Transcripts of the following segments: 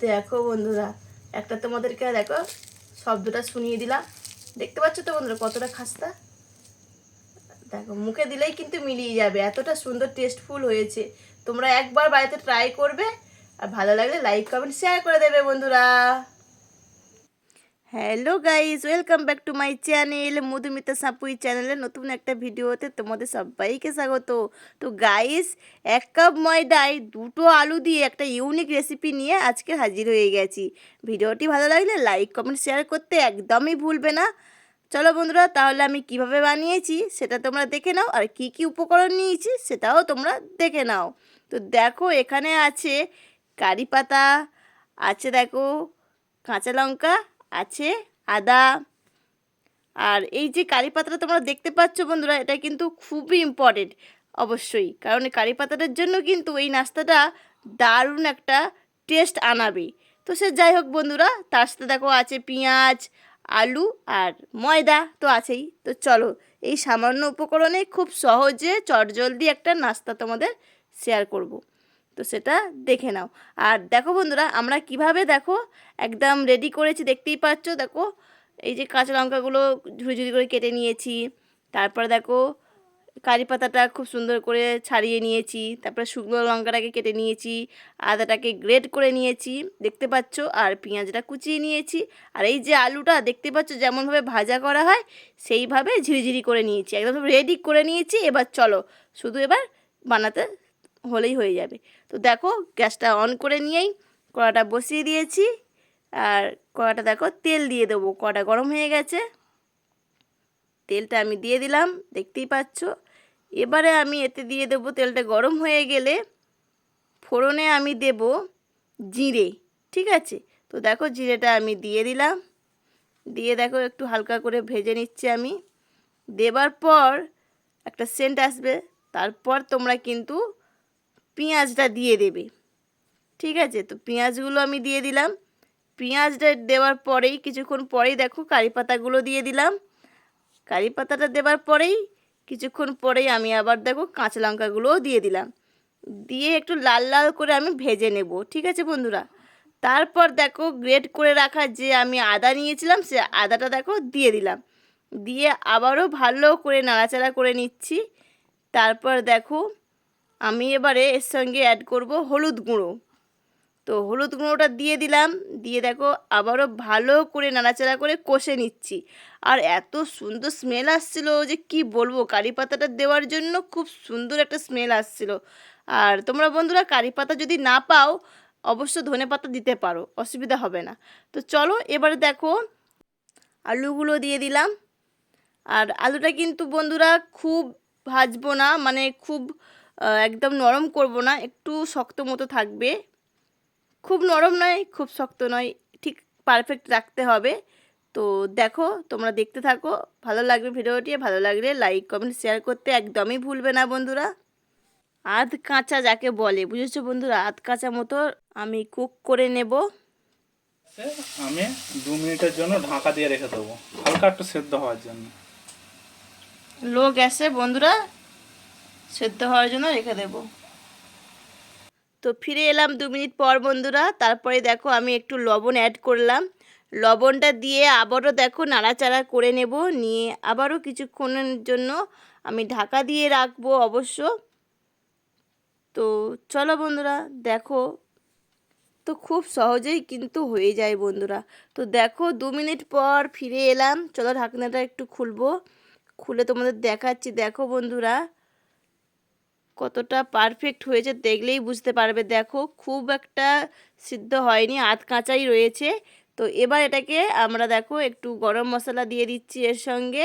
দেখো বন্ধুরা, একটা তোমাদেরকে দেখো, শব্দটা শুনিয়ে দিলাম। দেখতে পাচ্ছ তো বন্ধুরা কতটা খাস্তা? দেখো, মুখে দিলেই কিন্তু মিলিয়ে যাবে, এতটা সুন্দর টেস্টফুল হয়েছে। তোমরা একবার বাড়িতে ট্রাই করবে, আর ভালো লাগলে লাইক কমেন্ট শেয়ার করে দেবে বন্ধুরা। Hello guys welcome back to my channel Madhumita Sapui চ্যানেলে নতুন একটা ভিডিওতে তোমাদের সবাইকে স্বাগত। তো গাইজ এক কাপ ময়দায় দুটো আলু দিয়ে একটা ইউনিক রেসিপি নিয়ে আজকে হাজির হয়ে গেছি। ভিডিওটি ভালো লাগলে লাইক কমেন্ট শেয়ার করতে একদমই ভুলবে না। চলো বন্ধুরা, তাহলে আমি কীভাবে বানিয়েছি সেটা তোমরা দেখে নাও, আর কি কি উপকরণ নিয়েছি সেটাও তোমরা দেখে নাও। তো, দেখো, এখানে আছে কারি পাতা, আছে, দেখো, কাঁচা লঙ্কা আছে, আদা। আর এই যে কারি পাতাটা তোমরা দেখতে পাচ্ছ বন্ধুরা, এটা কিন্তু খুবই ইম্পর্টেন্ট অবশ্যই। কারণ এই কারি পাতাটার জন্য কিন্তু এই নাস্তাটা দারুণ একটা টেস্ট আনাবে। তো সে যাই হোক বন্ধুরা, তার সাথে দেখো আছে পেঁয়াজ, আলু আর ময়দা তো আছেই। তো চলো, এই সামান্য উপকরণে খুব সহজে চটজলদি একটা নাস্তা তোমাদের শেয়ার করব। তো সেটা দেখে নাও। আর দেখো বন্ধুরা, আমরা কীভাবে দেখো একদম রেডি করেছি, দেখতেই পাচ্ছ, দেখো এই যে কাঁচা লঙ্কাগুলো ঝুড়ি ঝুড়ি করে কেটে নিয়েছি, তারপরে দেখো কারি পাতাটা খুব সুন্দর করে ছাড়িয়ে নিয়েছি, তারপরে শুকনো লঙ্কাটাকে কেটে নিয়েছি, আদাটাকে গ্রেট করে নিয়েছি, দেখতে পাচ্ছ, আর পেঁয়াজটা কুচিয়ে নিয়েছি, আর এই যে আলুটা দেখতে পাচ্ছ যেমনভাবে ভাজা করা হয়, সেইভাবে ঝিরিঝিরি করে নিয়েছি, একদম রেডি করে নিয়েছি, এবার চলো শুধু এবার বানাতে হলেই হয়ে যাবে। তো দেখো, গ্যাসটা অন করে নিয়েই কড়াটা বসিয়ে দিয়েছি। আর কড়াটা দেখো, তেল দিয়ে দেবো। কড়া গরম হয়ে গেছে। তেলটা আমি দিয়ে দিলাম, দেখতেই পাচ্ছ। এবারে আমি এতে দিয়ে দেবো, তেলটা গরম হয়ে গেলে ফোড়নে আমি দেব জিরে, ঠিক আছে? তো দেখো, জিরেটা আমি দিয়ে দিলাম। দিয়ে দেখো, একটু হালকা করে ভেজে নিচ্ছি আমি। দেবার পর একটা সেন্ট আসবে। তারপর তোমরা কিন্তু পেঁয়াজটা দিয়ে দেবে। ঠিক আছে? তো পেঁয়াজগুলো আমি দিয়ে দিলাম। পেঁয়াজটা দেওয়ার পরেই, কিছুক্ষণ পরেই দেখো কারি পাতাগুলো দিয়ে দিলাম। কারি পাতাটা দেওয়ার পরেই, কিছুক্ষণ পরেই আমি আবার দেখো কাঁচা লঙ্কাগুলোও দিয়ে দিলাম। দিয়ে একটু লাল লাল করে আমি ভেজে নেব। ঠিক আছে বন্ধুরা? তারপর দেখো গ্রেট করে রাখা যে আমি আদা নিয়েছিলাম, সে আদাটা দেখো দিয়ে দিলাম। দিয়ে আবারও ভালো করে নাড়াচাড়া করে নিচ্ছি। তারপর দেখো আমি এবারে এর সঙ্গে অ্যাড করব হলুদ গুঁড়ো। তো হলুদ গুঁড়োটা দিয়ে দিলাম, দিয়ে দেখো আবারও ভালো করে নাড়াচাড়া করে কষে নিচ্ছি। আর এত সুন্দর স্মেল আসছিল যে কি বলব, কারি পাতাটা দেওয়ার জন্য খুব সুন্দর একটা স্মেল আসছিল। আর তোমরা বন্ধুরা কারি পাতা যদি না পাও, অবশ্য ধনে পাতা দিতে পারো, অসুবিধা হবে না। তো চলো এবারে দেখো আলুগুলো দিয়ে দিলাম। আর আলুটা কিন্তু বন্ধুরা খুব ভাজবো না মানে খুব একদম নরম করব না একটু শক্ত মতো থাকবে। খুব নরম নয় খুব শক্ত নয় ঠিক পারফেক্ট রাখতে হবে। তো দেখো তোমরা দেখতে থাকো ভালো লাগবে ভিডিওটি ভালো লাগলে লাইক কমেন্ট শেয়ার করতে একদমই ভুলবে না বন্ধুরা। আধ কাঁচা যাকে বলে বুঝেছ বন্ধুরা? আধ কাঁচা মতো আমি কুক করে নেব। আমি দু মিনিটের জন্য ঢাকা দিয়ে রেখে দেবো হালকা একটু সেদ্ধ হওয়ার জন্য। লো গ্যাসে বন্ধুরা সেদ্ধ হওয়ার জন্য রেখে দেব। তো ফিরে এলাম দু মিনিট পর বন্ধুরা, তারপরে দেখো আমি একটু লবণ অ্যাড করলাম। লবণটা দিয়ে আবারও দেখো নাড়াচাড়া করে নেব, নিয়ে আবারও কিছুক্ষণের জন্য আমি ঢাকা দিয়ে রাখব অবশ্য। তো চলো বন্ধুরা, দেখো তো খুব সহজেই কিন্তু হয়ে যায় বন্ধুরা। তো দেখো দু মিনিট পর ফিরে এলাম, চলো ঢাকনাটা একটু খুলবো। খুলে তোমাদের দেখাচ্ছি, দেখো বন্ধুরা। কতটা পারফেক্ট হয়েছে দেখলেই বুঝতে পারবে। দেখো, খুব একটা সিদ্ধ হয়নি, আধ কাঁচাই রয়েছে। তো এবার এটাকে আমরা দেখো, একটু গরম মশলা দিয়ে দিচ্ছি এর সঙ্গে।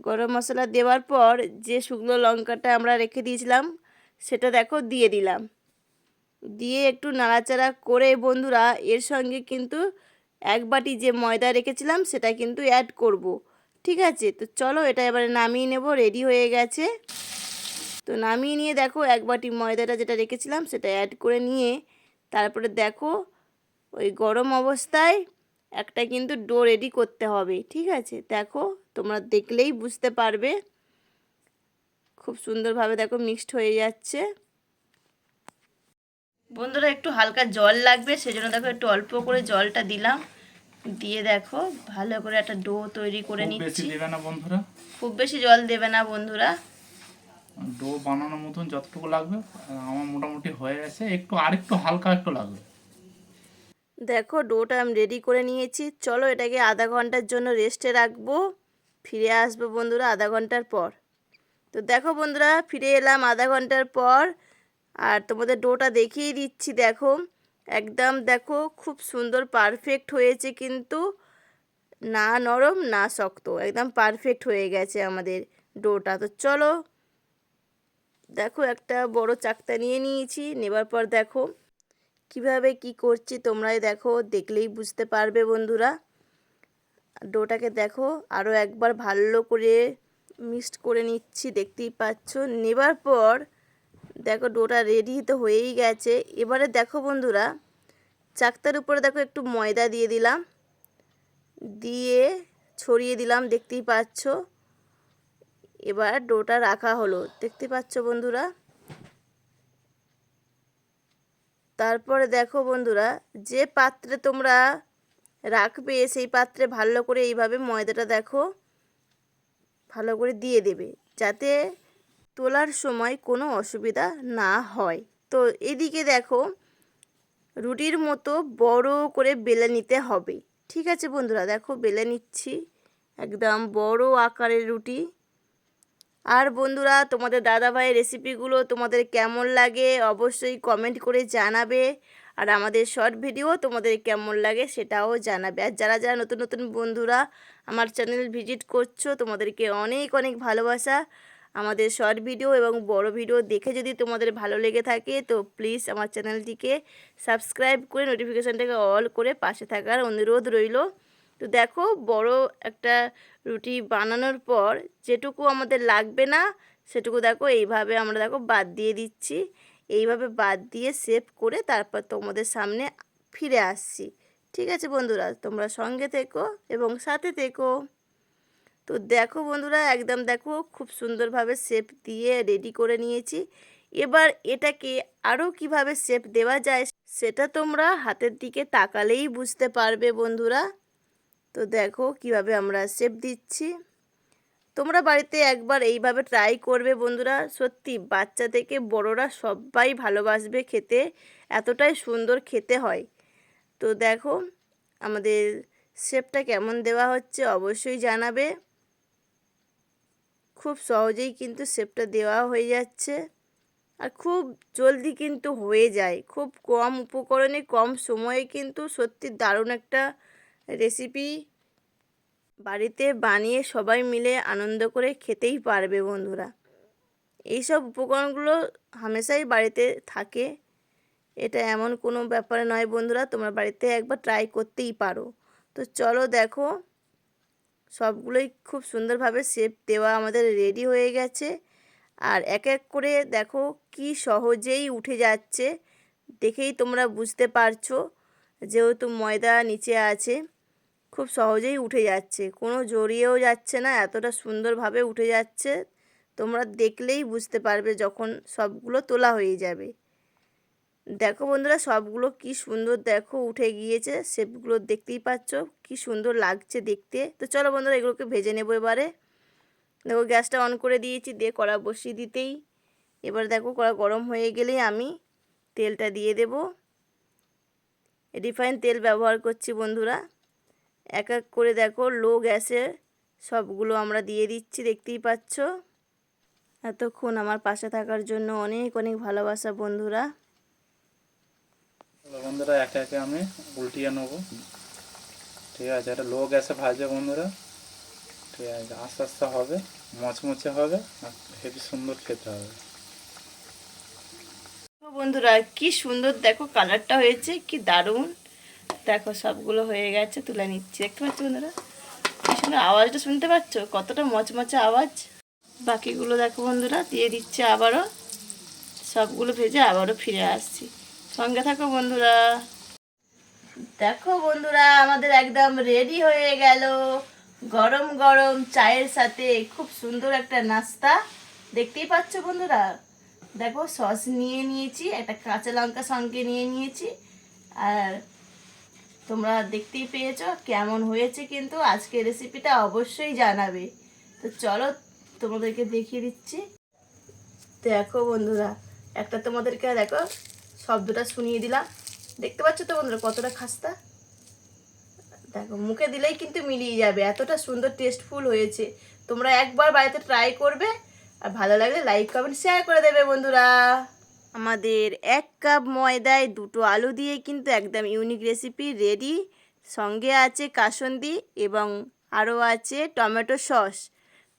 গরম মশলা দেওয়ার পর যে শুকনো লঙ্কাটা আমরা রেখে দিয়েছিলাম, সেটা দেখো দিয়ে দিলাম। দিয়ে একটু নাড়াচাড়া করে বন্ধুরা, এর সঙ্গে কিন্তু এক বাটি যে ময়দা রেখেছিলাম, সেটা কিন্তু অ্যাড করব। ঠিক আছে? তো চলো, এটা এবারে নামিয়ে নেব রেডি হয়ে গেছে। তো নামিয়ে নিয়ে দেখো এক বাটি ময়দাটা যেটা রেখেছিলাম সেটা অ্যাড করে নিয়ে তারপরে দেখো ওই গরম অবস্থায় একটা কিন্তু ডো রেডি করতে হবে ঠিক আছে? দেখো তোমরা দেখলেই বুঝতে পারবে। খুব সুন্দরভাবে দেখো মিক্সড হয়ে যাচ্ছে। বন্ধুরা একটু হালকা জল লাগবে সেজন্য দেখো একটু অল্প করে জলটা দিলাম। দিয়ে দেখো ভালো করে একটা ডো তৈরি করে নিচ্ছি। খুব বেশি জল দেবে না বন্ধুরা। ডো বানানোর মতন যতটুকু লাগবে, আমার মোটামুটি হয়ে গেছে। একটু আরেকটু হালকা একটু লাগবে। দেখো, ডোটা আমি রেডি করে নিয়েছি। চলো এটাকে আধা ঘণ্টার জন্য রেস্টে রাখব। ফিরে আসব বন্ধুরা আধা ঘণ্টার পর। তো দেখো বন্ধুরা, ফিরে এলাম আধা ঘণ্টার পর। আর তোমাদের ডোটা দেখিয়ে দিচ্ছি, দেখো। একদম দেখো, খুব সুন্দর পারফেক্ট হয়েছে কিন্তু। না নরম, না শক্ত। একদম পারফেক্ট হয়ে গেছে আমাদের ডোটা। তো চলো দেখো, একটা বড় চাকতা নিয়ে নিয়েছি, নেবার পর দেখো কীভাবে কি করছি তোমরাই দেখো, দেখলেই বুঝতে পারবে বন্ধুরা। ডোটাকে দেখো আরও একবার ভালো করে মিক্সড করে নিচ্ছি, দেখতেই পাচ্ছ। নেবার পর দেখো, ডোটা রেডি তো হয়েই গেছে। এবারে দেখো বন্ধুরা, চাকতার উপরে দেখো একটু ময়দা দিয়ে দিলাম। দিয়ে ছড়িয়ে দিলাম, দেখতেই পাচ্ছ। এবার ডোটা রাখা হলো। দেখতে পাচ্ছ বন্ধুরা? তারপরে দেখো বন্ধুরা, যে পাত্রে তোমরা রাখবে, সেই পাত্রে ভালো করে এইভাবে ময়দাটা দেখো, ভালো করে দিয়ে দেবে, যাতে তোলার সময় কোনো অসুবিধা না হয়। তো এদিকে দেখো, রুটির মতো বড় করে বেলে নিতে হবে। ঠিক আছে বন্ধুরা, দেখো বেলে নিচ্ছি, একদম বড় আকারের রুটি। আর বন্ধুরা, তোমাদের দাদাভাইয়ের রেসিপিগুলো তোমাদের কেমন লাগে অবশ্যই কমেন্ট করে জানাবে। আর আমাদের শর্ট ভিডিও তোমাদের কেমন লাগে সেটাও জানাবে। আর যারা যারা নতুন নতুন বন্ধুরা আমার চ্যানেল ভিজিট করছ, তোমাদেরকে অনেক অনেক ভালোবাসা। আমাদের শর্ট ভিডিও এবং বড় ভিডিও দেখে যদি তোমাদের ভালো লেগে থাকে, তো প্লিজ আমার চ্যানেলটিকে সাবস্ক্রাইব করে নোটিফিকেশানটাকে অল করে পাশে থাকার অনুরোধ রইল। তো দেখো বড় একটা রুটি বানানোর পর যেটুকু আমাদের লাগবে না, সেটুকু দেখো এইভাবে আমরা দেখো বাদ দিয়ে দিচ্ছি। এইভাবে বাদ দিয়ে সেভ করে তারপর তোমাদের সামনে ফিরে আসছি। ঠিক আছে বন্ধুরা, তোমরা সঙ্গে থেকো এবং সাথে থেকো। তো দেখো বন্ধুরা, একদম দেখো খুব সুন্দরভাবে শেপ দিয়ে রেডি করে নিয়েছি। এবার এটাকে আরও কীভাবে শেপ দেওয়া যায়, সেটা তোমরা হাতের দিকে তাকালেই বুঝতে পারবে বন্ধুরা। তো দেখো কীভাবে আমরা শেপ দিচ্ছি। তোমরা বাড়িতে একবার এইভাবে ট্রাই করবে বন্ধুরা। সত্যি বাচ্চা থেকে বড়রা সবাই ভালোবাসবে খেতে, এতটাই সুন্দর খেতে হয়। তো দেখো আমাদের শেপটা কেমন দেওয়া হচ্ছে অবশ্যই জানাবে। খুব সহজেই কিন্তু শেপটা দেওয়া হয়ে যাচ্ছে। আর খুব জলদি কিন্তু হয়ে যায়। খুব কম উপকরণে, কম সময়ে কিন্তু সত্যি দারুণ একটা রেসিপি বাড়িতে বানিয়ে সবাই মিলে আনন্দ করে খেতেই পারবে বন্ধুরা। এইসব উপকরণগুলো হামেশাই বাড়িতে থাকে। এটা এমন কোনো ব্যাপারে নয় বন্ধুরা, তোমরা বাড়িতে একবার ট্রাই করতেই পারো। তো চলো দেখো, সবগুলোই খুব সুন্দরভাবে শেপ দেওয়া আমাদের রেডি হয়ে গেছে। আর এক এক করে দেখো কি সহজেই উঠে যাচ্ছে। দেখেই তোমরা বুঝতে পারছ, যেহেতু ময়দা নিচে আছে। খুব সহজেই উঠে যাচ্ছে। কোনো জড়িয়েও যাচ্ছে না, এতটা সুন্দরভাবে উঠে যাচ্ছে, তোমরা দেখলেই বুঝতে পারবে যখন সবগুলো তোলা হয়ে যাবে। দেখো বন্ধুরা, সবগুলো কি সুন্দর দেখো, উঠে গিয়েছে শেপগুলো দেখতেই পাচ্ছ, কি সুন্দর লাগছে দেখতে। তো চলো বন্ধুরা, এগুলোকে ভেজে নেব এবারে। দেখো, গ্যাসটা অন করে দিয়েছি, দিয়ে কড়া বসিয়ে দিতেই। এবার দেখো, কড়া গরম হয়ে গেলেই আমি তেলটা দিয়ে দেব। রিফাইন তেল ব্যবহার করছি বন্ধুরা। এক এক করে দেখো লো গ্যাসে সবগুলো আমরা দিয়ে দিচ্ছি দেখতেই পাচ্ছ। এতক্ষণ আমার পাশে থাকার জন্য অনেক অনেক ভালোবাসা বন্ধুরা। বন্ধুরা একে একে আমি উল্টিয়ে নেব। ঠিক আছে এটা লো গ্যাসে ভাজবে বন্ধুরা। ঠিক আছে আস্তে আস্তে হবে মচমচে হবে আর হেবি সুন্দর খেতে হবে। বন্ধুরা কি সুন্দর দেখো কালারটা হয়েছে কি দারুণ। দেখো, সবগুলো হয়ে গেছে, তুলে নিচ্ছি। দেখতে পাচ্ছ বন্ধুরা? কি সুন্দর আওয়াজটা শুনতে পাচ্ছ? কতটা মচমচে আওয়াজ। বাকিগুলো দেখো বন্ধুরা, দিয়ে দিচ্ছে আবারও। সবগুলো ভেজে আবারও ফিরে আসছি। সঙ্গে থাকো বন্ধুরা। দেখো বন্ধুরা, আমাদের একদম রেডি হয়ে গেল। গরম গরম চায়ের সাথে খুব সুন্দর একটা নাস্তা। দেখতেই পাচ্ছ বন্ধুরা? দেখো, সস নিয়ে নিয়েছি, একটা কাঁচা লঙ্কা সঙ্গে নিয়ে নিয়েছি। আর তোমরা দেখতেই পেয়েছ কেমন হয়েছে কিন্তু আজকে রেসিপিটা অবশ্যই জানাবে। তো চলো তোমাদেরকে দেখিয়ে দিচ্ছি। দেখো বন্ধুরা, একটা তোমাদেরকে দেখো, শব্দটা শুনিয়ে দিলাম। দেখতে পাচ্ছ তো বন্ধুরা কতটা খাস্তা? দেখো, মুখে দিলেই কিন্তু মিলিয়ে যাবে, এতটা সুন্দর টেস্টফুল হয়েছে। তোমরা একবার বাড়িতে ট্রাই করবে, আর ভালো লাগলে লাইক কমেন্ট শেয়ার করে দেবে বন্ধুরা। আমাদের এক কাপ ময়দায় দুটো আলু দিয়ে কিন্তু একদম ইউনিক রেসিপি রেডি সঙ্গে আছে কাসন্দি এবং আরও আছে টমেটো সস।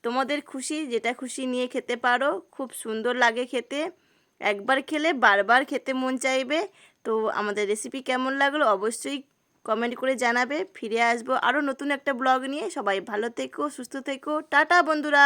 তোমাদের খুশি, যেটা খুশি নিয়ে খেতে পারো। খুব সুন্দর লাগে খেতে। একবার খেলে বারবার খেতে মন চাইবে। তো আমাদের রেসিপি কেমন লাগল অবশ্যই কমেন্ট করে জানাবে। ফিরে আসব আরও নতুন একটা ব্লগ নিয়ে। সবাই ভালো থেকো, সুস্থ থেকো। টাটা বন্ধুরা!